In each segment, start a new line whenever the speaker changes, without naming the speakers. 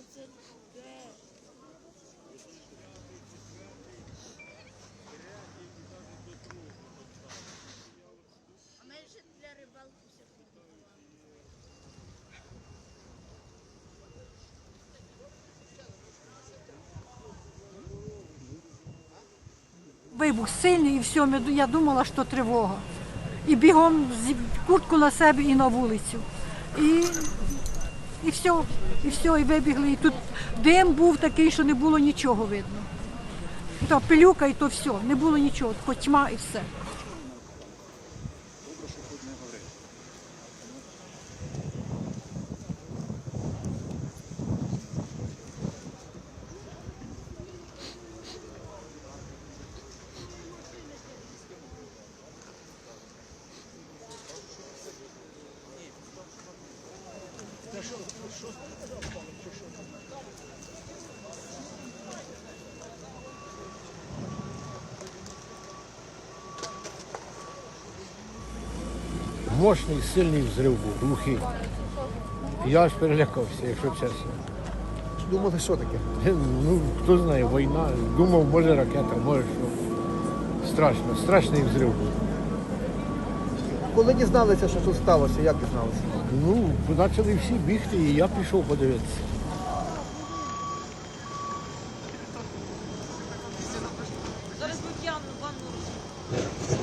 Г. А ми ж для рибалки все.
Вибух сильний і все, я думала, що тривога. І бігом куртку на себе і на вулицю. І, і все, і все, і вибігли. І тут дим був такий, що не було нічого видно. То пилюка і то все, не було нічого, хоч тьма і все.
Мощний, сильний взрив був, глухий. Я аж перелякався, якщо чесно.
Думали, що таке?
Ну, хто знає, війна. Думав, може ракета, може що. Страшно, страшний взрив був.
Коли дізналися, що тут сталося, як дізналися?
Ну, почали всі бігти, і я пішов подивитися.
Зараз ми п'яну ванну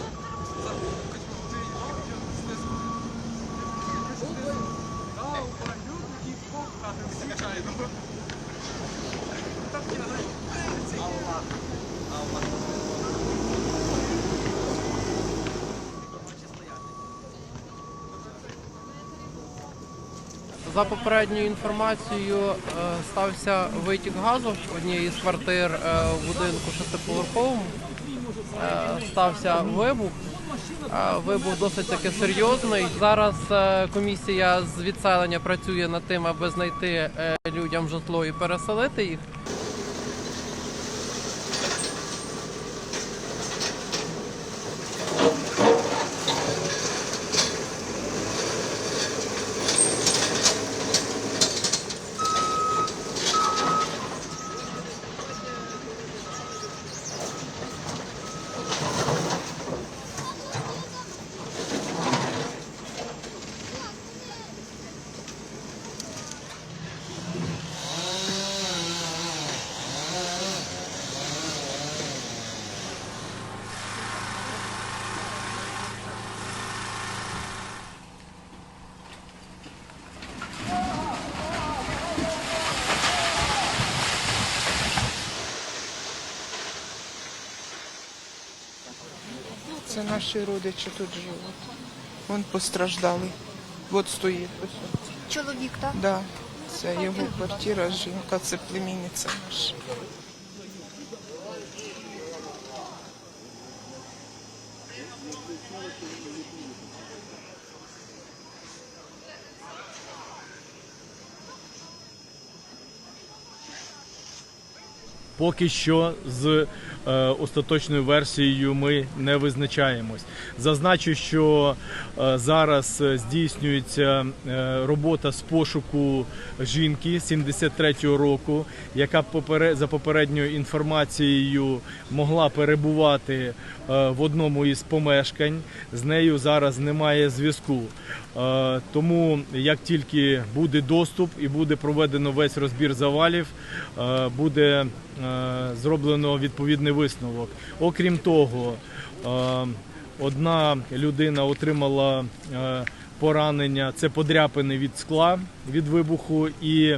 За попередньою інформацією, е, стався витік газу в одній із квартир е, в будинку шестиповерховому. Е, Стався вибух. Вибух досить таки серйозний. Зараз комісія з відселення працює над тим, аби знайти людям житло і переселити їх.
Це наші родичі тут живуть. Вон постраждали. От стоїть. Ось.
Чоловік, так?
Да. Це його квартира, жінка, це племінниця наша.
Поки що з остаточною версією ми не визначаємось. Зазначу, що е, зараз е, здійснюється е, робота з пошуку жінки 73-го року, яка за попередньою інформацією могла перебувати е, в одному із помешкань. З нею зараз немає зв'язку. Е, Тому як тільки буде доступ і буде проведено весь розбір завалів, е, буде е, зроблено відповідний висновок. Окрім того, е, одна людина отримала е, поранення, це подряпини від скла від вибуху, і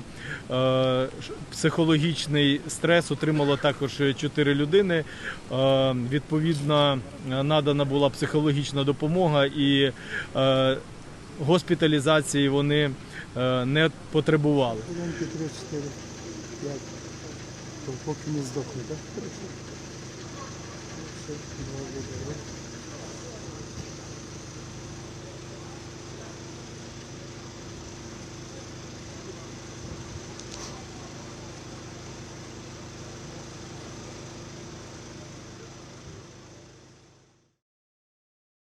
е, психологічний стрес отримало також чотири людини. Відповідно, надана була психологічна допомога і госпіталізації вони не потребували.
Колонки 3, 4, 5. То поки не здохне, так? Все, два буде,